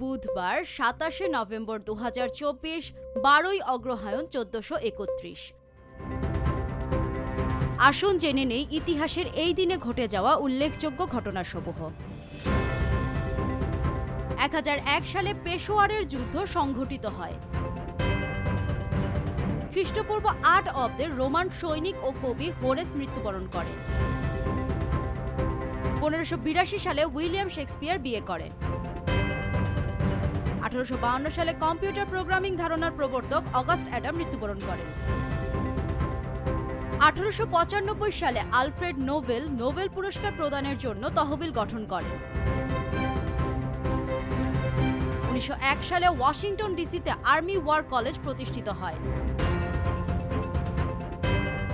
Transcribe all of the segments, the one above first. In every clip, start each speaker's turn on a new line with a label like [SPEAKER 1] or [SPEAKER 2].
[SPEAKER 1] বুধবার সাতাশে নভেম্বর দু হাজার চব্বিশ, বারোই অগ্রহায়ণ চোদ্দশো একত্রিশ। আসুন জেনে নেই ইতিহাসের এই দিনে ঘটে যাওয়া উল্লেখযোগ্য ঘটনাসমূহ। এক হাজার এক সালে পেশোয়ারের যুদ্ধ সংঘটিত হয়। খ্রিস্টপূর্ব আট অব্দের রোমান সৈনিক ও কবি হোরেস মৃত্যুবরণ করেন পনেরোশো বিরাশি সালে উইলিয়াম শেক্সপিয়ার বিয়ে করেন। আঠারোশো সালে কম্পিউটার প্রোগ্রামিং ধারণার প্রবর্তক অগাস্ট অ্যাডাম মৃত্যুবরণ করেন। আঠারোশো পঁচানব্বই সালে আলফ্রেড নোবেল নোবেল পুরস্কার প্রদানের জন্য তহবিল গঠন করেন। উনিশশো এক সালে ওয়াশিংটন ডিসিতে আর্মি ওয়ার কলেজ প্রতিষ্ঠিত হয়।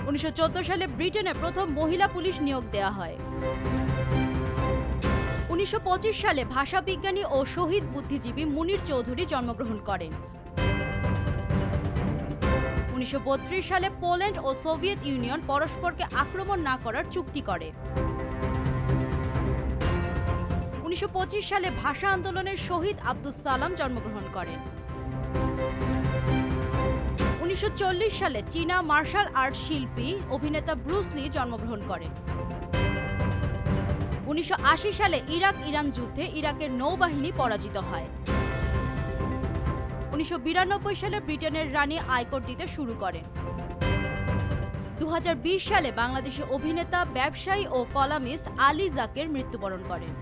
[SPEAKER 1] উনিশশো চোদ্দ সালে ব্রিটেনে প্রথম মহিলা পুলিশ নিয়োগ দেওয়া হয়। উনিশশো পঁচিশ সালে ভাষাবিজ্ঞানী ও শহীদ বুদ্ধিজীবী মুনির চৌধুরী জন্মগ্রহণ করেন। উনিশশো সালে পোল্যান্ড ও সোভিয়েত ইউনিয়ন পরস্পরকে আক্রমণ না করার চুক্তি করে। উনিশশো পঁচিশ সালে ভাষা আন্দোলনের শহীদ আব্দুস সালাম জন্মগ্রহণ করেন। উনিশশো চল্লিশ সালে চীনা মার্শাল আর্ট শিল্পী অভিনেতা ব্রুস লি জন্মগ্রহণ করেন। উনিশশো আশি সালে ইরাক ইরান যুদ্ধে ইরাকের নৌবাহিনী পরাজিত হয়। উনিশশো বিরানব্বই সালে ব্রিটেনের রানী আয়কর দিতে শুরু করেন। দু হাজার বিশ সালে বাংলাদেশি অভিনেতা, ব্যবসায়ী ও কলামিস্ট আলী জাকের মৃত্যুবরণ করেন।